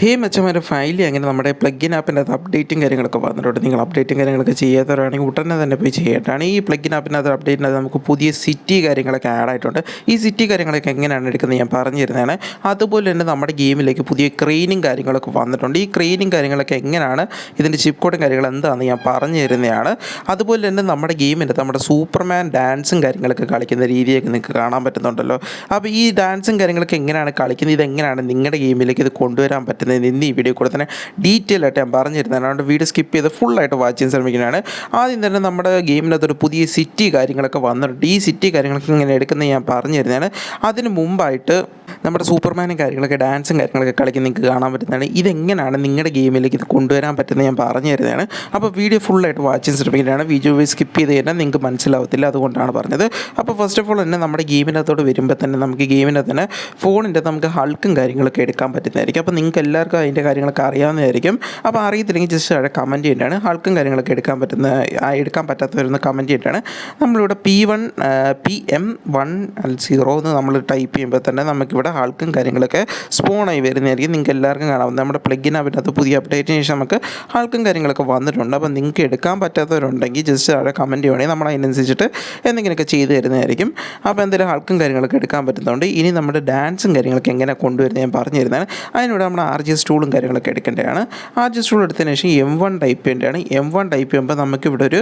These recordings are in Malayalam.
ഹേ മെച്ചമാരെ ഫയലി അങ്ങനെ നമ്മുടെ പ്ലഗിൻ ആപ്പിന്റെ അത് അപ്ഡേറ്റും കാര്യങ്ങളൊക്കെ വന്നിട്ടുണ്ട്. നിങ്ങൾ അപ്ഡേറ്റും കാര്യങ്ങളൊക്കെ ചെയ്യാത്തവരാണെങ്കിൽ ഉടനെ തന്നെ പോയി ചെയ്യേണ്ടതാണ്. ഈ പ്ലഗിൻ ആപ്പിന്റെ അത് അപ്ഡേറ്റിനകത്ത് നമുക്ക് പുതിയ സിറ്റി കാര്യങ്ങളൊക്കെ ആഡ് ആയിട്ടുണ്ട്. ഈ സിറ്റി കാര്യങ്ങളൊക്കെ എങ്ങനെയാണ് എടുക്കുന്നത് ഞാൻ പറഞ്ഞു തരുന്നതാണ് അതുപോലെ തന്നെ നമ്മുടെ ഗെയിമിലേക്ക് പുതിയ ക്രെയിനും കാര്യങ്ങളൊക്കെ വന്നിട്ടുണ്ട്. ഈ ക്രെയിനും കാര്യങ്ങളൊക്കെ എങ്ങനെയാണ്? ഇതിന്റെ ചിപ്പ് കോഡും കാര്യങ്ങൾ എന്താണെന്ന് ഞാൻ പറഞ്ഞു തരുന്നതാണ് അതുപോലെ തന്നെ നമ്മുടെ ഗെയിമിന്റെ നമ്മുടെ സൂപ്പർമാൻ ഡാൻസും കാര്യങ്ങളൊക്കെ കളിക്കുന്ന രീതിയൊക്കെ നിങ്ങൾക്ക് കാണാൻ പറ്റുന്നുണ്ടല്ലോ. അപ്പോൾ ഈ ഡാൻസും കാര്യങ്ങളൊക്കെ എങ്ങനെയാണ് കളിക്കുന്നത്? ഇതെങ്ങനെയാണ് നിങ്ങളുടെ ഗെയിമിലേക്ക് ഇത് കൊണ്ടുവരാൻ പറ്റുന്നത്? ഇന്ന് ഈ വീഡിയോ കൂടെ തന്നെ ഡീറ്റെയിൽ ആയിട്ട് ഞാൻ പറഞ്ഞു തരുന്നതാണ് അതുകൊണ്ട് വീഡിയോ സ്കിപ്പ് ചെയ്ത് ഫുള്ളായിട്ട് വാച്ച് ചെയ്യാൻ ശ്രമിക്കുന്നതാണ്. ആദ്യം തന്നെ നമ്മുടെ ഗെയിമിനകത്ത് ഒരു പുതിയ സിറ്റി കാര്യങ്ങളൊക്കെ വന്നിട്ടുണ്ട്. ഈ സിറ്റി കാര്യങ്ങളൊക്കെ ഇങ്ങനെ എടുക്കുന്നത് ഞാൻ പറഞ്ഞിരുന്നതാണ്. അതിന് മുമ്പായിട്ട് നമ്മുടെ സൂപ്പർമാനും കാര്യങ്ങളൊക്കെ ഡാൻസും കാര്യങ്ങളൊക്കെ കളിക്കുന്ന നിങ്ങൾക്ക് കാണാൻ പറ്റുന്നതാണ്. ഇതെങ്ങനെയാണ് നിങ്ങളുടെ ഗെയിമിലേക്ക് ഇത് കൊണ്ടുവരാൻ പറ്റുന്നത് ഞാൻ പറഞ്ഞു തരുന്നതാണ്. അപ്പോൾ വീഡിയോ ഫുള്ളായിട്ട് വാച്ച് ചെയ്യാൻ ശ്രമിക്കുന്നതാണ്. വീഡിയോ സ്കിപ്പ് ചെയ്ത് കഴിഞ്ഞാൽ നിങ്ങൾക്ക് മനസ്സിലാവത്തില്ല അതുകൊണ്ടാണ് പറഞ്ഞത്. അപ്പോൾ ഫസ്റ്റ് ഓഫ് ഓൾ തന്നെ നമ്മുടെ ഗെയിമിനകത്തോട് വരുമ്പോൾ തന്നെ നമുക്ക് ഗെയിമിനകത്ത് തന്നെ ഫോണിന്റെ നമുക്ക് ഹൾക്കും കാര്യങ്ങളൊക്കെ എടുക്കാൻ പറ്റുന്നതായിരിക്കും. അപ്പോൾ നിങ്ങൾക്ക് എല്ലാവർക്കും അതിന്റെ കാര്യങ്ങളൊക്കെ അറിയാവുന്നതായിരിക്കും. അപ്പോൾ അറിയത്തില്ലെങ്കിൽ ജസ്റ്റ് അവിടെ കമന്റ് ചെയ്യേണ്ടതാണ്. ഹൾക്കും കാര്യങ്ങളൊക്കെ എടുക്കാൻ പറ്റുന്ന എടുക്കാൻ പറ്റാത്തവരൊന്ന് കമന്റ് ചെയ്തിട്ടാണ് നമ്മളിവിടെ P one P M one zero എന്ന് നമ്മൾ ടൈപ്പ് ചെയ്യുമ്പോൾ തന്നെ നമുക്കിവിടെ ഹൾക്കും കാര്യങ്ങളൊക്കെ സ്പോണായി വരുന്നതായിരിക്കും നിങ്ങൾക്ക് എല്ലാവർക്കും കാണാം. നമ്മുടെ പ്ലഗിൻ അതിനകത്ത് പുതിയ അപ്ഡേറ്റിന് ശേഷം നമുക്ക് ഹാൾക്കും കാര്യങ്ങളൊക്കെ വന്നിട്ടുണ്ട്. അപ്പോൾ നിങ്ങൾക്ക് എടുക്കാൻ പറ്റാത്തവരുണ്ടെങ്കിൽ ജസ്റ്റ് അവിടെ കമന്റ് ചെയ്യുവാണെങ്കിൽ നമ്മൾ അതിനനുസരിച്ചിട്ട് എന്തെങ്കിലുമൊക്കെ ചെയ്തു തരുന്നതായിരിക്കും. അപ്പോൾ എന്തെങ്കിലും ഹാൾക്കും കാര്യങ്ങളൊക്കെ എടുക്കാൻ പറ്റുന്നതുകൊണ്ട് ഇനി നമ്മുടെ ഡാൻസും കാര്യങ്ങളൊക്കെ എങ്ങനെ കൊണ്ടുവരുന്ന ഞാൻ പറഞ്ഞു തരുന്നതാണ്. അതിനൂടെ നമ്മുടെ ആർ ജി സ്റ്റൂളും കാര്യങ്ങളൊക്കെ എടുക്കേണ്ടതാണ്. ആർ ജി സ്റ്റൂൾ എടുത്തതിന് ശേഷം എം വൺ ടൈപ്പ് ചെയ്യേണ്ടതാണ് എം വൺ ടൈപ്പ് ചെയ്യുമ്പോൾ നമുക്ക് ഇവിടെ ഒരു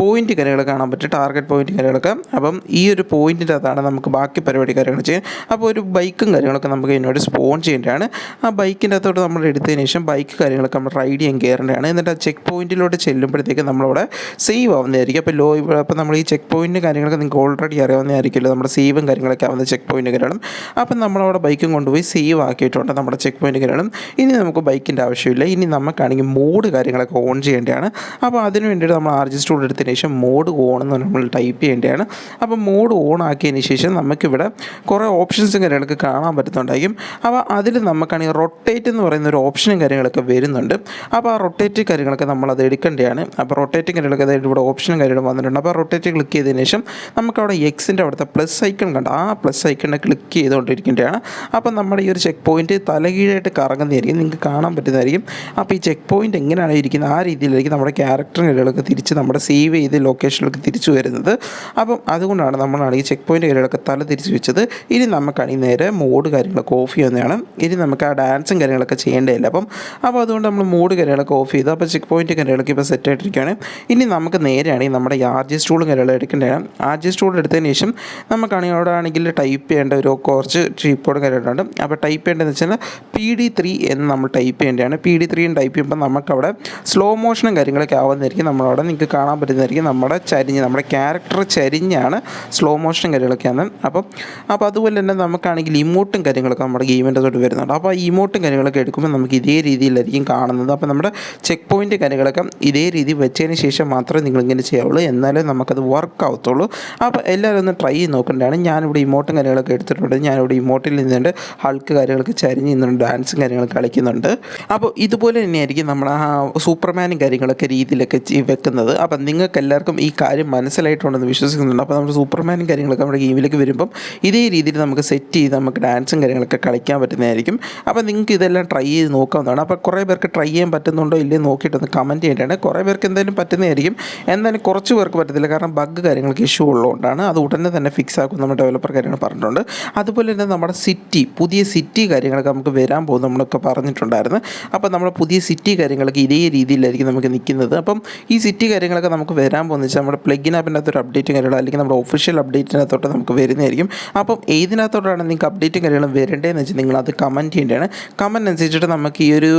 പോയിന്റ് കാര്യങ്ങൾ കാണാൻ പറ്റും. ടാർഗറ്റ് പോയിന്റ് കാര്യങ്ങളൊക്കെ. അപ്പം ഈ ഒരു പോയിന്റിന്റെ അതാണ് നമുക്ക് ബാക്കി പരിപാടി കാര്യങ്ങൾ ചെയ്യാൻ അപ്പോൾ ഒരു ബൈക്കും കാര്യങ്ങളൊക്കെ നമുക്ക് ഇതിനോട് സ്പോൺ ചെയ്യേണ്ടതാണ്. ആ ബൈക്കിന്റെ അകത്തോട്ട് നമ്മൾ എടുത്തതിന് ശേഷം ബൈക്ക് കാര്യങ്ങളൊക്കെ നമ്മൾ റൈഡ് ചെയ്യാൻ കയറേണ്ടതാണ്. എന്നിട്ട് ആ ചെക്ക് പോയിന്റിലോട്ട് ചെല്ലുമ്പോഴത്തേക്ക് നമ്മളവിടെ സേവ് ആവുന്നതായിരിക്കും. അപ്പോൾ ലോ അപ്പോൾ നമ്മൾ ഈ ചെക്ക് പോയിന്റ് കാര്യങ്ങളൊക്കെ നിങ്ങൾക്ക് ഓൾറെഡി അറിയാവുന്നതായിരിക്കുമല്ലോ. നമ്മുടെ സേവും കാര്യങ്ങളൊക്കെ ആവുന്ന ചെക്ക് പോയിന്റ് കാര്യങ്ങളും അപ്പം നമ്മളവിടെ ബൈക്കും കൊണ്ടുപോയി സേവ് ആക്കിയിട്ടുണ്ട് നമ്മുടെ ചെക്ക് പോയിന്റ് കാര്യങ്ങളും ഇനി നമുക്ക് ബൈക്കിന്റെ ആവശ്യമില്ല. ഇനി നമുക്കാണെങ്കിൽ മോഡ് കാര്യങ്ങളൊക്കെ ഓൺ ചെയ്യേണ്ടതാണ്. അപ്പോൾ അതിന് വേണ്ടിയിട്ട് നമ്മൾ ആർജി എടുത്തതിന് ശേഷം മോഡ് ഓൺ എന്ന് നമ്മൾ ടൈപ്പ് ചെയ്യേണ്ടതാണ്. അപ്പോൾ മോഡ് ഓൺ ആക്കിയതിന് ശേഷം നമുക്കിവിടെ കുറേ ഓപ്ഷൻസും കാര്യങ്ങളൊക്കെ കാണാൻ പറ്റുന്നുണ്ടായിരിക്കും. അപ്പോൾ അതിൽ നമുക്കാണെങ്കിൽ റൊട്ടേറ്റ് എന്ന് പറയുന്ന ഒരു ഓപ്ഷനും കാര്യങ്ങളൊക്കെ വരുന്നുണ്ട്. അപ്പോൾ ആ റൊട്ടേറ്റ് കാര്യങ്ങളൊക്കെ നമ്മൾ അത് എടുക്കേണ്ടതാണ്. അപ്പോൾ റൊട്ടേറ്റ് കാര്യങ്ങളൊക്കെ അതായത് ഇവിടെ ഓപ്ഷനും കാര്യങ്ങളും വന്നിട്ടുണ്ട്. അപ്പോൾ റൊട്ടേറ്റ് ക്ലിക്ക് ചെയ്തതിന് ശേഷം നമുക്കവിടെ എക്സിന്റെ അവിടുത്തെ പ്ലസ് ഐക്കൺ കണ്ട് ആ പ്ലസ് ഐക്കണിനെ ക്ലിക്ക് ചെയ്തുകൊണ്ടിരിക്കേണ്ടതാണ്. അപ്പോൾ നമ്മുടെ ഈ ഒരു ചെക്ക് പോയിന്റ് തലകീഴായിട്ട് കറങ്ങുന്നതായിരിക്കും. നിങ്ങൾക്ക് കാണാൻ പറ്റുന്നതായിരിക്കും. അപ്പോൾ ഈ ചെക്ക് പോയിന്റ് എങ്ങനെയാണ് ഇരിക്കുന്നത്? ആ രീതിയിലായിരിക്കും നമ്മുടെ ക്യാരക്ടറുകളൊക്കെ തിരിച്ച് നമ്മുടെ സേവ് ചെയ്ത് ലൊക്കേഷനിലേക്ക് തിരിച്ചു വരുന്നത്. അപ്പം അതുകൊണ്ടാണ് നമ്മളാണ് ഈ ചെക്ക് പോയിന്റ് കാര്യങ്ങളൊക്കെ തല തിരിച്ചു വെച്ചത്. ഇനി നമുക്കാണെങ്കിൽ നേരെ മോഡ് കാര്യങ്ങളൊക്കെ ഓഫ് ചെയ്യുന്നതാണ്. ഇനി നമുക്ക് ആ ഡാൻസും കാര്യങ്ങളൊക്കെ ചെയ്യേണ്ടതില്ല. അപ്പം അപ്പോൾ അതുകൊണ്ട് നമ്മൾ മൂഡ് കാര്യങ്ങളൊക്കെ ഓഫ് ചെയ്തു. അപ്പോൾ ചെക്ക് പോയിന്റ് കാര്യങ്ങളൊക്കെ ഇപ്പോൾ സെറ്റ് ആയിട്ടിരിക്കുകയാണ്. ഇനി നമുക്ക് നേരെയാണെങ്കിൽ നമ്മുടെ ഈ ആർ ജി സ്റ്റൂളും കാര്യങ്ങളും എടുക്കേണ്ടതാണ്. ആർ ജി സ്റ്റൂൾ എടുത്തതിന് ശേഷം നമുക്കാണെങ്കിൽ അവിടെ ആണെങ്കിൽ ടൈപ്പ് ചെയ്യേണ്ട ഒരു കുറച്ച് ചീപ്പ് കോഡും കാര്യങ്ങളുണ്ട്. അപ്പോൾ ടൈപ്പ് ചെയ്യേണ്ടതെന്ന് വെച്ചാൽ പി ഡി ത്രീ എന്ന് നമ്മൾ ടൈപ്പ് ചെയ്യേണ്ടതാണ്. പി ഡി ത്രീ ടൈപ്പ് ചെയ്യുമ്പോൾ നമുക്കവിടെ സ്ലോ മോഷനും കാര്യങ്ങളൊക്കെ ആവുന്നതായിരിക്കും. നമ്മളവിടെ നിങ്ങൾക്ക് കാണാൻ പറ്റുന്നതായിരിക്കും. നമ്മുടെ ചരിഞ്ഞ് നമ്മുടെ ക്യാരക്ടർ ചരിഞ്ഞാണ് സ്ലോ മോഷനും കാര്യങ്ങളൊക്കെയാണ്. അപ്പം അപ്പോൾ അതുപോലെ തന്നെ നമുക്കാണെങ്കിൽ ഇമോട്ടും കാര്യങ്ങളൊക്കെ നമ്മുടെ ഗെയിമിന്റെ തൊട്ട് വരുന്നുണ്ട്. അപ്പോൾ ആ ഇമോട്ടും കാര്യങ്ങളൊക്കെ എടുക്കുമ്പോൾ നമുക്ക് ഇതേ രീതിയിലായിരിക്കും കാണുന്നത്. അപ്പോൾ നമ്മുടെ ചെക്ക് പോയിന്റ് കാര്യങ്ങളൊക്കെ ഇതേ രീതി വെച്ചതിന് ശേഷം മാത്രമേ നിങ്ങളിങ്ങനെ ചെയ്യാവുള്ളൂ. എന്നാലേ നമുക്കത് വർക്ക് ആവത്തുള്ളൂ. അപ്പോൾ എല്ലാവരും ഒന്ന് ട്രൈ ചെയ്ത് നോക്കേണ്ടതാണ്. ഞാനിവിടെ ഇമോട്ടും കാര്യങ്ങളൊക്കെ എടുത്തിട്ടുണ്ട്. ഞാനിവിടെ ഇമോട്ടിൽ നിന്നുണ്ട്. ഹൾക്ക് കാര്യങ്ങളൊക്കെ ചരിഞ്ഞ് നിന്നുണ്ട്. ഡാൻസും കാര്യങ്ങളൊക്കെ കളിക്കുന്നുണ്ട്. അപ്പോൾ ഇതുപോലെ തന്നെയായിരിക്കും നമ്മൾ ആ സൂപ്പർമാനും കാര്യങ്ങളൊക്കെ രീതിയിലൊക്കെ വെക്കുന്നത്. അപ്പം നിങ്ങൾക്ക് എല്ലാവർക്കും ഈ കാര്യം മനസ്സിലായിട്ടുണ്ടെന്ന് വിശ്വസിക്കുന്നുണ്ട്. അപ്പോൾ നമ്മുടെ സൂപ്പർമാനും കാര്യങ്ങളൊക്കെ നമ്മുടെ ഗെയിമിലേക്ക് വരുമ്പം ഇതേ രീതിയിൽ നമുക്ക് സെറ്റ് ചെയ്ത് നമുക്ക് ഡാൻസും കാര്യങ്ങളൊക്കെ കളിക്കാൻ പറ്റുന്നതായിരിക്കും. അപ്പോൾ നിങ്ങൾക്ക് ഇതെല്ലാം ട്രൈ ചെയ്ത് നോക്കാവുന്നതാണ് അപ്പോൾ കുറേ പേർക്ക് ട്രൈ ചെയ്യാൻ പറ്റുന്നുണ്ടോ ഇല്ലയോ നോക്കിയിട്ടൊന്ന് കമന്റ് ചെയ്യേണ്ടതാണ്. കുറേ പേർക്ക് എന്തായാലും പറ്റുന്നതായിരിക്കും. എന്തായാലും കുറച്ച് പേർക്ക് പറ്റത്തില്ല. കാരണം ബഗ് കാര്യങ്ങൾക്ക് ഇഷ്യൂ ഉള്ളതുകൊണ്ടാണ്. അത് ഉടനെ തന്നെ ഫിക്സ് ആക്കും നമ്മുടെ ഡെവലപ്പർ കാര്യങ്ങൾ പറഞ്ഞിട്ടുണ്ട്. അതുപോലെ തന്നെ നമ്മുടെ സിറ്റി പുതിയ സിറ്റി കാര്യങ്ങളൊക്കെ നമുക്ക് വരാൻ പോകും നമ്മളൊക്കെ പറഞ്ഞിട്ടുണ്ടായിരുന്നു. അപ്പോൾ നമ്മുടെ പുതിയ സിറ്റി കാര്യങ്ങളൊക്കെ ഇതേ രീതിയിലായിരിക്കും നമുക്ക് നിൽക്കുന്നത്. അപ്പം ഈ സിറ്റി കാര്യങ്ങളൊക്കെ നമുക്ക് വരാൻ പോകുന്ന വെച്ചാൽ നമ്മുടെ പ്ലഗിൻ ആപ്പിന്റെ അപ്ഡേറ്റ് അപ്ഡേറ്റും കാര്യങ്ങളോ അല്ലെങ്കിൽ നമ്മുടെ ഒഫീഷ്യൽ അപ്ഡേറ്റിനകത്തോട്ട് നമുക്ക് വരുന്നതായിരിക്കും. അപ്പം ഏതിനകത്തോട്ടാണ് നിങ്ങൾക്ക് അപ്ഡേറ്റും കാര്യങ്ങളും വരേണ്ടതെന്ന് വെച്ചാൽ നിങ്ങൾ അത് കമന്റ് ചെയ്യേണ്ടതാണ്. കമന്റ് അനുസരിച്ചിട്ട് നമുക്ക് ഈ ഒരു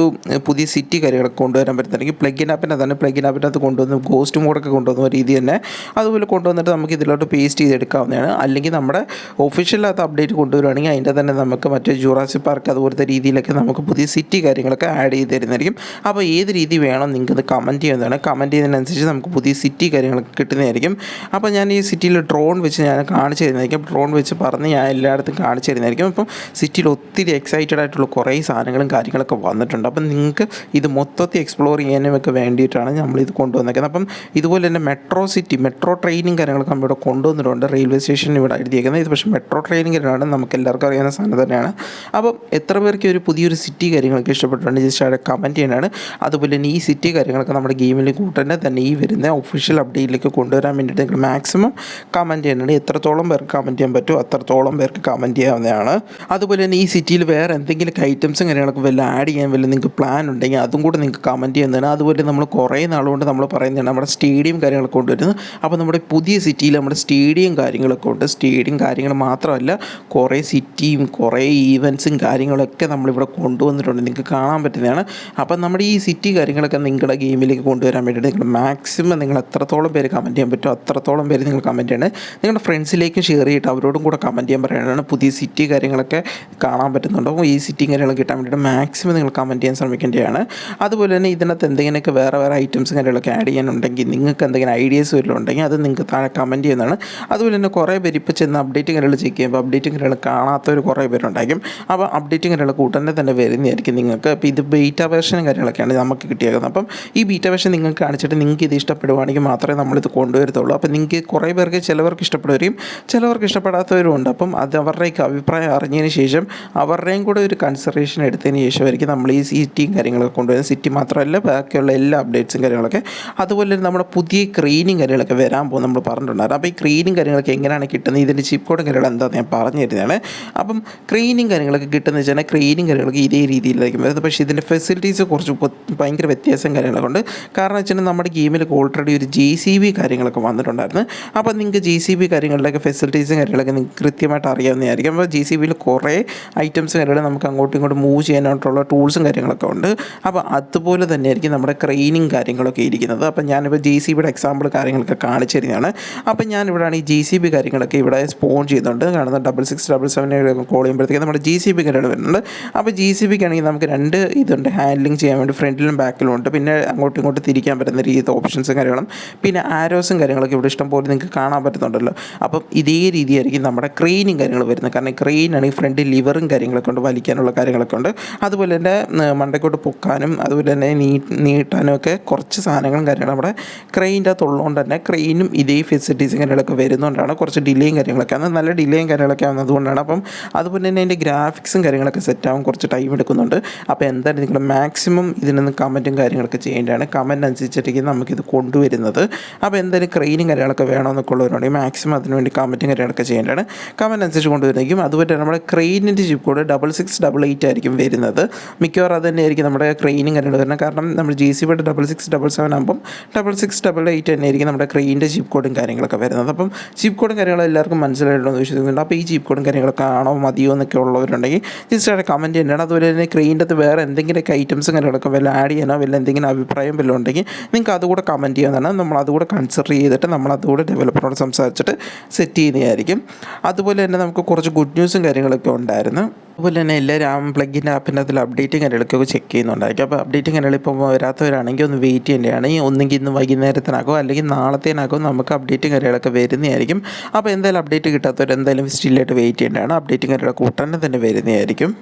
പുതിയ സിറ്റി കാര്യങ്ങളൊക്കെ കൊണ്ടുവരാൻ പറ്റുന്നുണ്ടെങ്കിൽ പ്ലഗിൻ ആപ്പിന്റെ തന്നെ പ്ലഗിൻ ആപ്പിന്റെ അത് കൊണ്ടുവന്ന് ഗോസ്റ്റ് മോഡൊക്കെ കൊണ്ടുവന്ന രീതി തന്നെ അതുപോലെ കൊണ്ടുവന്നിട്ട് നമുക്ക് ഇതിലോട്ട് പേസ്റ്റ് ചെയ്തെടുക്കാവുന്നതാണ്. അല്ലെങ്കിൽ നമ്മുടെ ഒഫീഷ്യലാത്ത അപ്ഡേറ്റ് കൊണ്ടുവരുവാണെങ്കിൽ അതിന്റെ തന്നെ നമുക്ക് മറ്റേ ജുറാസി പാർക്ക് അതുപോലത്തെ രീതിയിലൊക്കെ നമുക്ക് പുതിയ സിറ്റി കാര്യങ്ങളൊക്കെ ആഡ് ചെയ്ത് തരുന്നതായിരിക്കും. അപ്പോൾ ഏത് രീതി വേണം നിങ്ങൾക്ക് കമന്റ് ചെയ്യുന്നതാണ്. കമന്റ് ചെയ്യുന്നതിനനുസരിച്ച് നമുക്ക് പുതിയ സിറ്റി കാര്യങ്ങളൊക്കെ കിട്ടുന്നതായിരിക്കും. അപ്പോൾ ഞാൻ ഈ സിറ്റിയിൽ ഡ്രോൺ വെച്ച് ഞാൻ കാണിച്ചു തരുന്നതായിരിക്കും. ഡ്രോൺ വെച്ച് പറഞ്ഞ് ഞാൻ എല്ലായിടത്തും കാണിച്ചു തരുന്നതായിരിക്കും അപ്പം സിറ്റിയിൽ ഒത്തിരി എക്സൈറ്റഡ് ആയിട്ടുള്ള കുറേ സാധനങ്ങളും കാര്യങ്ങളൊക്കെ വന്നിട്ടുണ്ട്. അപ്പം നിങ്ങൾക്ക് ഇത് മൊത്തത്തിൽ എക്സ്പ്ലോർ ചെയ്യാനും ഒക്കെ വേണ്ടിയിട്ടാണ് നമ്മളിത് കൊണ്ടുവന്നേക്കുന്നത്. അപ്പം ഇതുപോലെ തന്നെ മെട്രോ സിറ്റി മെട്രോ ട്രെയിനും കാര്യങ്ങളൊക്കെ നമ്മൾ ഇവിടെ കൊണ്ടുവന്നിട്ടുണ്ട്. റെയിൽവേ സ്റ്റേഷൻ ഇവിടെ എഴുതിയേക്കുന്നത്. ഇത് പക്ഷേ മെട്രോ ട്രെയിനിങ്ങിലാണ് നമുക്ക് എല്ലാവർക്കും അറിയാവുന്ന സാധനം തന്നെയാണ്. അപ്പം എത്ര പേർക്ക് ഒരു പുതിയൊരു സിറ്റി കാര്യങ്ങളൊക്കെ ഇഷ്ടപ്പെട്ടിട്ടുണ്ട്? ജസ്റ്റ് അവിടെ കമന്റ് ചെയ്യാനാണ്. അതുപോലെ തന്നെ ഈ സിറ്റി കാര്യങ്ങളൊക്കെ നമ്മുടെ ഗെയിമിൽ കൂട്ടന്നെ തന്നെ ഈ വരുന്ന ഒഫീഷ്യൽ അപ്ഡേറ്റിലേക്ക് കൊണ്ടുവരാൻ വേണ്ടിയിട്ട് നിങ്ങൾ മാക്സിമം കമന്റ് ചെയ്യാനാണ്. എത്രത്തോളം പേർക്ക് കമന്റ് ചെയ്യാൻ പറ്റുമോ അത്രത്തോളം പേർക്ക് കമന്റ് ചെയ്യാവുന്നതാണ് അതുപോലെ തന്നെ ഈ സിറ്റിയിൽ വേറെ എന്തെങ്കിലും ഐറ്റംസും കാര്യങ്ങളൊക്കെ വല്ല ആഡ് ചെയ്യാൻ വല്ല നിങ്ങൾക്ക് പ്ലാൻ ഉണ്ടെങ്കിൽ അതും കൂടെ നിങ്ങൾക്ക് കമന്റ് ചെയ്യുന്നതാണ് അതുപോലെ നമ്മൾ കുറേ നാളുകൊണ്ട് നമ്മൾ പറയുന്നതാണ് നമ്മുടെ സ്റ്റേഡിയം കാര്യങ്ങളൊക്കെ കൊണ്ടുവരുന്നത് അപ്പോൾ നമ്മുടെ പുതിയ സിറ്റിയിൽ നമ്മുടെ സ്റ്റേഡിയം കാര്യങ്ങളൊക്കെ ഉണ്ട് സ്റ്റേഡിയം കാര്യങ്ങൾ മാത്രമല്ല കുറേ സിറ്റിയും കുറേ ഈവൻസും കാര്യങ്ങളൊക്കെ നമ്മളിവിടെ കൊണ്ടുവന്നിട്ടുണ്ട്. നിങ്ങൾക്ക് കാണാൻ പറ്റുന്നതാണ്. അപ്പം നമ്മുടെ ഈ സിറ്റി കാര്യങ്ങളൊക്കെ നിങ്ങളുടെ ഗെയിമിലേക്ക് കൊണ്ടുവരാൻ വേണ്ടിയിട്ട് നിങ്ങൾ മാക്സിമം നിങ്ങൾ എത്രത്തോളം പേര് കമന്റ് ചെയ്യാൻ പറ്റുമോ അത്രത്തോളം പേര് നിങ്ങൾ കമന്റ് ചെയ്യണം. നിങ്ങളുടെ ഫ്രണ്ട്സിലേക്കും ഷെയർ ചെയ്തിട്ട് അവരോടും കൂടെ കമന്റ് ചെയ്യാൻ പറയാനാണ് പുതിയ സിറ്റി കാര്യങ്ങളൊക്കെ കാണാൻ പറ്റുന്നുണ്ടോ. ഈ സിറ്റി കാര്യങ്ങളൊക്കെ കിട്ടാൻ വേണ്ടിയിട്ട് മാക്സിമം നിങ്ങൾ കമന്റ് ചെയ്യാൻ ശ്രമിക്കേണ്ടതാണ്. അതുപോലെ തന്നെ ഇതിനകത്ത് എന്തെങ്കിലുമൊക്കെ വേറെ വേറെ ഐറ്റംസ് കാര്യങ്ങളൊക്കെ ആഡ് ചെയ്യാനുണ്ടെങ്കിൽ നിങ്ങൾക്ക് എന്തെങ്കിലും ഐഡിയാസ് വല്ലതും ഉണ്ടെങ്കിൽ അത് നിങ്ങൾക്ക് താഴെ കമന്റ് ചെയ്യുന്നതാണ്. അതുപോലെ തന്നെ കുറേ പേര് ഇപ്പോൾ ചെന്ന് അപ്ഡേറ്റ് കാര്യങ്ങൾ ചെക്ക് ചെയ്യുമ്പോൾ അപ്ഡേറ്റ് കാര്യങ്ങൾ കാണാത്തവർ കുറേ പേരുണ്ടായിരിക്കും. അപ്പോൾ അപ്ഡേറ്റ് കാര്യങ്ങൾ കൂട്ടന്നെ തന്നെ വരുന്നതായിരിക്കും നിങ്ങൾക്ക്. അപ്പോൾ ഇത് ബീറ്റ വേർഷൻ കാര്യങ്ങളൊക്കെയാണ് നമുക്ക് കിട്ടിയേക്കുന്നത്. അപ്പം ഈ ബീറ്റ വേർഷൻ നിങ്ങൾക്ക് കാണിച്ചിട്ട് നിങ്ങൾക്ക് ഇത് ഇഷ്ടപ്പെടുവാണെങ്കിൽ മാത്രമേ നമ്മളിത് കൊണ്ടുവരത്തുള്ളൂ. അപ്പോൾ നിങ്ങൾക്ക് കുറേ പേർക്ക് ചിലവർക്ക് ഇഷ്ടപ്പെടുകയും ചിലവർക്ക് ഇഷ്ടപ്പെടാത്തവരും ഉണ്ട്. അപ്പം അത് അവരുടെയൊക്കെ അഭിപ്രായം അറിഞ്ഞതിന് ശേഷം അവരുടെയും കൂടെ ഒരു കൺസിഡറേഷൻ എടുത്തതിന് ശേഷമായിരിക്കും നമ്മൾ ഈ സിറ്റിയും കാര്യങ്ങളൊക്കെ കൊണ്ടുവരുന്നത്. സിറ്റി മാത്രമല്ല ബാക്കിയുള്ള എല്ലാ അപ്ഡേറ്റ്സും കാര്യങ്ങളൊക്കെ. അതുപോലെ തന്നെ നമ്മുടെ പുതിയ ക്രീനിങ് കാര്യങ്ങളൊക്കെ വരാൻ പോകും നമ്മൾ പറഞ്ഞിട്ടുണ്ടായിരുന്നു. അപ്പോൾ ഈ ക്രീനിങ് കാര്യങ്ങളൊക്കെ എങ്ങനെയാണ് കിട്ടുന്നത്? ഇതിന്റെ ചിപ്പ് കോഡും കാര്യങ്ങൾ എന്താണെന്ന് ഞാൻ പറഞ്ഞു തരുന്നതാണ്. അപ്പം ക്രീനിങ് കാര്യങ്ങളൊക്കെ കിട്ടുന്നത് വെച്ചാൽ ക്രീനിങ് കാര്യങ്ങളൊക്കെ ഇതേ രീതിയിലായിരിക്കും വരുന്നത്. പക്ഷേ ഇതിന്റെ ഫെസിലിറ്റീസ് കുറച്ച് ഭയങ്കര വ്യത്യാസം കാര്യങ്ങളൊക്കെ ഉണ്ട്. കാരണം വെച്ചാൽ നമ്മുടെ ഗെയിമിലൊക്കെ ഓൾറെഡി ഒരു ജെ സി ബി കാര്യങ്ങളൊക്കെ വന്നിട്ടുണ്ടായിരുന്നു. അപ്പോൾ നിങ്ങൾക്ക് ജെ സി ബി കാര്യങ്ങളിലൊക്കെ ഫെസിലിറ്റീസും കാര്യങ്ങളൊക്കെ നിങ്ങൾക്ക് കൃത്യമായിട്ട് അറിയാവുന്നതായിരിക്കും. അപ്പോൾ ജെ സി ബിയിൽ കുറേ ഐറ്റംസ് കാര്യങ്ങൾ നമുക്ക് അങ്ങോട്ടും ഇങ്ങോട്ടും മൂവ് ചെയ്യാനായിട്ടുള്ള ടൂൾസും കാര്യങ്ങളൊക്കെ ഉണ്ട്. അപ്പോൾ അതുപോലെ തന്നെയായിരിക്കും നമ്മുടെ ക്രെയിനിങ് കാര്യങ്ങളൊക്കെ ഇരിക്കുന്നത്. അപ്പോൾ ഞാനിപ്പോൾ ജി സി ബിയുടെ എക്സാമ്പിൾ കാര്യങ്ങളൊക്കെ കാണിച്ചു തരുന്നതാണ്. അപ്പോൾ ഞാൻ ഇവിടെയാണ് ഈ ജി സി ബി കാര്യങ്ങളൊക്കെ ഇവിടെ സ്പോൺ ചെയ്യുന്നുണ്ട്. കാണുന്ന double six double seven call ചെയ്യുമ്പോഴത്തേക്ക് നമ്മുടെ ജി സി ബി കാര്യങ്ങൾ വരുന്നുണ്ട്. അപ്പോൾ ജി സി ബിക്ക് ആണെങ്കിൽ നമുക്ക് രണ്ട് ഇതുണ്ട്. ഹാൻഡ്ലിങ് ചെയ്യാൻ വേണ്ടി ഫ്രണ്ടിലും ബാക്കിലും ഉണ്ട്. പിന്നെ അങ്ങോട്ടും ഇങ്ങോട്ടും തിരിക്കാൻ പറ്റുന്ന രീതി ഓപ്ഷൻസും കാര്യങ്ങളും. പിന്നെ ആരോസും കാര്യങ്ങളൊക്കെ ഇവിടെ ഇഷ്ടം പോലെ നിങ്ങൾക്ക് കാണാൻ പറ്റുന്നുണ്ടല്ലോ. അപ്പം ഇതേ രീതിയായിരിക്കും നമ്മുടെ ക്രെയിനും കാര്യങ്ങൾ വരുന്നത്. കാരണം ക്രെയിൻ ഈ ഫ്രണ്ട് ലിവറും കാര്യങ്ങളൊക്കെ ഉണ്ട് വലിക്കാനുള്ള കാര്യങ്ങളൊക്കെ ഉണ്ട്. അതുപോലെ തന്നെ മണ്ടക്കോട്ട് പൊക്കാനും അതുപോലെ തന്നെ നീ നീട്ടാനും ഒക്കെ കുറച്ച് സാധനങ്ങളും കാര്യങ്ങളും നമ്മുടെ ക്രെയിന്റെ അകത്തുള്ളതുകൊണ്ട് തന്നെ ക്രെയിനും ഇതേ ഫെസിലിറ്റീസും കാര്യങ്ങളൊക്കെ വരുന്നതുകൊണ്ടാണ് കുറച്ച് ഡിലേയും കാര്യങ്ങളൊക്കെ ആണ് നല്ല ഡിലേയും കാര്യങ്ങളൊക്കെ ആവുന്നതുകൊണ്ടാണ് അപ്പം അതുപോലെ തന്നെ അതിന്റെ ഗ്രാഫിക്സും കാര്യങ്ങളൊക്കെ സെറ്റ് ആവാൻ കുറച്ച് ടൈം എടുക്കുന്നുണ്ട്. അപ്പോൾ എന്തായാലും നിങ്ങൾ മാക്സിമം ഇതിനൊന്ന് കമന്റും കാര്യങ്ങളൊക്കെ ചെയ്യേണ്ടതാണ്. കമന്റ് അനുസരിച്ചിട്ടേക്ക് നമുക്കിത് കൊണ്ടുവരുന്നത്. അപ്പോൾ എന്തായാലും ക്രെയിനും കാര്യങ്ങളൊക്കെ വേണമെന്നൊക്കെ ഉള്ളവരുണ്ടെങ്കിൽ മാക്സിമം അതിനുവേണ്ടി കമന്റും കാര്യങ്ങളൊക്കെ ചെയ്യേണ്ടതാണ്. കമന്റ് അനുസരിച്ച് കൊണ്ടുവരുന്നതായിരിക്കും. അതുപോലെ നമ്മുടെ ക്രെയിനിന്റെ chip code double six double eight ആയിരിക്കും വരുന്നത്. മിക്കവാറും അത് തന്നെയായിരിക്കും നമ്മുടെ ക്രെയിനും കാര്യങ്ങൾ വരുന്നത്. കാരണം നമ്മൾ ജി സി ബിയുടെ ഡബിൾ സിക്സ് ഡബിൾ സെവൻ ആകുമ്പം ഡബിൾ സിക്സ് ഡബിൾ എയ്റ്റ് തന്നെയായിരിക്കും നമ്മുടെ ക്രെയിന്റെ ചിപ്പ് കോഡും കാര്യങ്ങളൊക്കെ വരുന്നത്. അപ്പം ചിപ്പ് കോഡും കാര്യങ്ങളും എല്ലാവർക്കും മനസ്സിലായിട്ടുണ്ടോ എന്ന് വിശ്വസിക്കുന്നുണ്ട് അപ്പോൾ ഈ ചിപ്പ് കോഡും കാര്യങ്ങളൊക്കെ ആണോ മതിയോ എന്നൊക്കെ ഉള്ളവരുണ്ടെങ്കിൽ ജസ്റ്റ് അവിടെ കമന്റ് ചെയ്യേണ്ടതാണ്. അതുപോലെ തന്നെ ക്രെയിന്റെ അത് വേറെ എന്തെങ്കിലുമൊക്കെ ഐറ്റംസും കാര്യങ്ങളൊക്കെ വല്ല ആഡ് ചെയ്യാനോ വല്ല എന്തെങ്കിലും അഭിപ്രായം വല്ലതും ഉണ്ടെങ്കിൽ നിങ്ങൾക്ക് അതുകൂടെ കമന്റ് ചെയ്യാവുന്നതാണ്. നമ്മൾ അതുകൂടെ കൺസിഡർ ചെയ്തിട്ട് നമ്മൾ അതുകൂടെ ഡെവലപ്പറോട് സംസാരിച്ചിട്ട് സെറ്റ് ചെയ്യുന്നതായിരിക്കും. അതുപോലെ തന്നെ നമുക്ക് കുറച്ച് ഗുഡ് ന്യൂസും കാര്യങ്ങളൊക്കെ ഉണ്ടായിരുന്നു. അതുപോലെ തന്നെ എല്ലാ എല്ലാവരും പ്ലഗിന്റെ ആപ്പിന്റെ അതിൽ അപ്ഡേറ്റും കാര്യങ്ങളൊക്കെ ചെക്ക് ചെയ്യുന്നുണ്ടായിരിക്കും. അപ്പോൾ അപ്ഡേറ്റും കാര്യങ്ങൾ ഇപ്പോൾ വരാത്തവരാണെങ്കിൽ ഒന്ന് വെയിറ്റ് ചെയ്യേണ്ടതാണ്. ഈ ഒന്നെങ്കിൽ ഇന്ന് വൈകുന്നേരത്തിനാകും അല്ലെങ്കിൽ നാളത്തേനാകും നമുക്ക് അപ്ഡേറ്റും കാര്യങ്ങളൊക്കെ വരുന്നതായിരിക്കും. അപ്പോൾ എന്തായാലും അപ്ഡേറ്റ് കിട്ടാത്തവർ എന്തായാലും സ്റ്റില്ലായിട്ട് വെയിറ്റ് ചെയ്യേണ്ടതാണ്. അപ്ഡേറ്റും കാര്യങ്ങളൊക്കെ ഉടനെ തന്നെ വരുന്നതായിരിക്കും.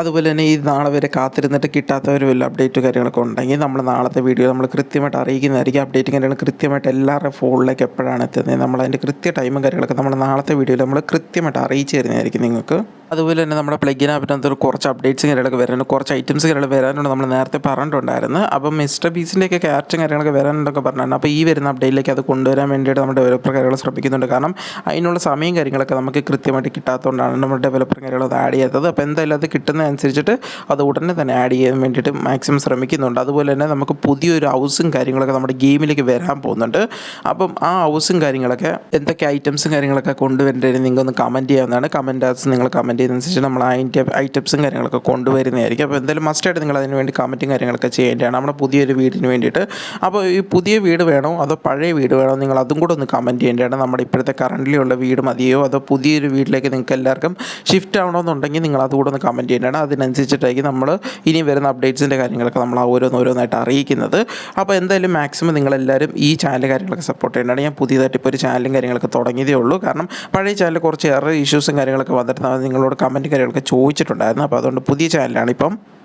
അതുപോലെ തന്നെ ഈ നാളെ വരെ കാത്തിരുന്നിട്ട് കിട്ടാത്തവരും വല്ല അപ്ഡേറ്റ് കാര്യങ്ങളൊക്കെ ഉണ്ടെങ്കിൽ നമ്മൾ നാളത്തെ വീഡിയോ നമ്മൾ കൃത്യമായിട്ട് അറിയിക്കുന്നതായിരിക്കും. അപ്ഡേറ്റ് കാര്യങ്ങൾ കൃത്യമായിട്ട് എല്ലാവരുടെ ഫോണിലേക്ക് എപ്പോഴാണ് എത്തുന്നത്? നമ്മൾ അതിന്റെ കൃത്യ ടൈമും കാര്യങ്ങളൊക്കെ നമ്മൾ നാളത്തെ വീഡിയോയിൽ നമ്മൾ കൃത്യമായിട്ട് അറിയിച്ചു തരുന്നതായിരിക്കും നിങ്ങൾക്ക്. അതുപോലെ തന്നെ നമ്മുടെ പ്ലഗിനകത്ത് കുറച്ച് അപ്ഡേറ്റ്സും കാര്യങ്ങളൊക്കെ വരാനുണ്ട്. കുറച്ച് ഐറ്റംസ് കാര്യങ്ങൾ വരാനുണ്ട് നമ്മൾ നേരത്തെ പറഞ്ഞിട്ടുണ്ടായിരുന്നു. അപ്പം മിസ്റ്റർ ബീസിന്റെയൊക്കെ ക്യാരറ്റും കാര്യങ്ങളൊക്കെ വരാനുണ്ടൊക്കെ പറഞ്ഞിട്ടുണ്ട്. അപ്പോൾ ഈ വരുന്ന അപ്ഡേറ്റിലേക്ക് അത് കൊണ്ടുവരാൻ വേണ്ടിയിട്ട് നമ്മുടെ ഡെവലപ്പർ കാര്യങ്ങൾ ശ്രമിക്കുന്നുണ്ട്. കാരണം അതിനുള്ള സമയം കാര്യങ്ങളൊക്കെ നമുക്ക് കൃത്യമായിട്ട് കിട്ടാത്തതുകൊണ്ടാണ് നമ്മുടെ ഡെവലപ്പർ കാര്യങ്ങൾ അത് ആഡ് ചെയ്യാത്തത്. അപ്പോൾ എന്തായാലും അത് കിട്ടുന്നതനുസരിച്ചിട്ട് അത് ഉടനെ തന്നെ ആഡ് ചെയ്യാൻ വേണ്ടിയിട്ട് മാക്സിമം ശ്രമിക്കുന്നുണ്ട്. അതുപോലെ തന്നെ നമുക്ക് പുതിയൊരു ഹൗസും കാര്യങ്ങളൊക്കെ നമ്മുടെ ഗെയിമിലേക്ക് വരാൻ പോകുന്നുണ്ട്. അപ്പം ആ ഹൗസും കാര്യങ്ങളൊക്കെ എന്തൊക്കെ ഐറ്റംസും കാര്യങ്ങളൊക്കെ കൊണ്ടുവരേണ്ടത് നിങ്ങൾക്കൊന്ന് കമന്റ് ചെയ്യാവുന്നതാണ്. കമന്റ് ആസ് നിങ്ങൾ കമന്റ് ചെയ്യുന്നതനുസരിച്ച് നമ്മൾ അതിന്റെ ഐറ്റംസും കാര്യങ്ങളൊക്കെ കൊണ്ടുവരുന്നതായിരിക്കും. അപ്പോൾ എന്തായാലും മസ്റ്റായിട്ട് നിങ്ങൾ അതിന് വേണ്ടി കമന്റും കാര്യങ്ങളൊക്കെ ചെയ്യേണ്ടതാണ്. നമ്മുടെ പുതിയൊരു വീടിന് വേണ്ടിയിട്ട്. അപ്പോൾ ഈ പുതിയ വീട് വേണോ അതോ പഴയ വീട് വേണോ നിങ്ങൾ അതും കൂടെ ഒന്ന് കമന്റ് ചെയ്യേണ്ടതാണ്. നമ്മുടെ ഇപ്പോഴത്തെ കറന്റ് ഉള്ള വീട് മതിയോ അതോ പുതിയൊരു വീട്ടിലേക്ക് നിങ്ങൾക്ക് എല്ലാവർക്കും ഷിഫ്റ്റ് ആവണമെന്നുണ്ടെങ്കിൽ നിങ്ങൾ അതുകൂടെ ഒന്ന് കമന്റ് ചെയ്യേണ്ടതാണ്. അതിനനുസരിച്ചിട്ടായിരിക്കും നമ്മൾ ഇനി വരുന്ന അപ്ഡേറ്റ്സിന്റെ കാര്യങ്ങളൊക്കെ നമ്മൾ ഓരോന്നോരോന്നായിട്ട് അറിയിക്കുന്നത്. അപ്പോൾ എന്തായാലും മാക്സിമം നിങ്ങളെല്ലാവരും ഈ ചാനൽ കാര്യങ്ങളൊക്കെ സപ്പോർട്ട് ചെയ്യേണ്ടതാണ്. ഞാൻ പുതിയതായിട്ട് ഇപ്പോൾ ഒരു ചാനലും കാര്യങ്ങളൊക്കെ തുടങ്ങിയതേ ഉള്ളൂ. കാരണം പഴയ ചാനൽ കുറച്ച് ഏറെ ഇഷ്യൂസും കാര്യങ്ങളൊക്കെ വന്നിട്ട് നിങ്ങളോട് കമന്റ് കാര്യങ്ങളൊക്കെ ചോദിച്ചിട്ടുണ്ടായിരുന്നു. അപ്പോൾ അതുകൊണ്ട് പുതിയ ചാനലാണ് ഇപ്പം.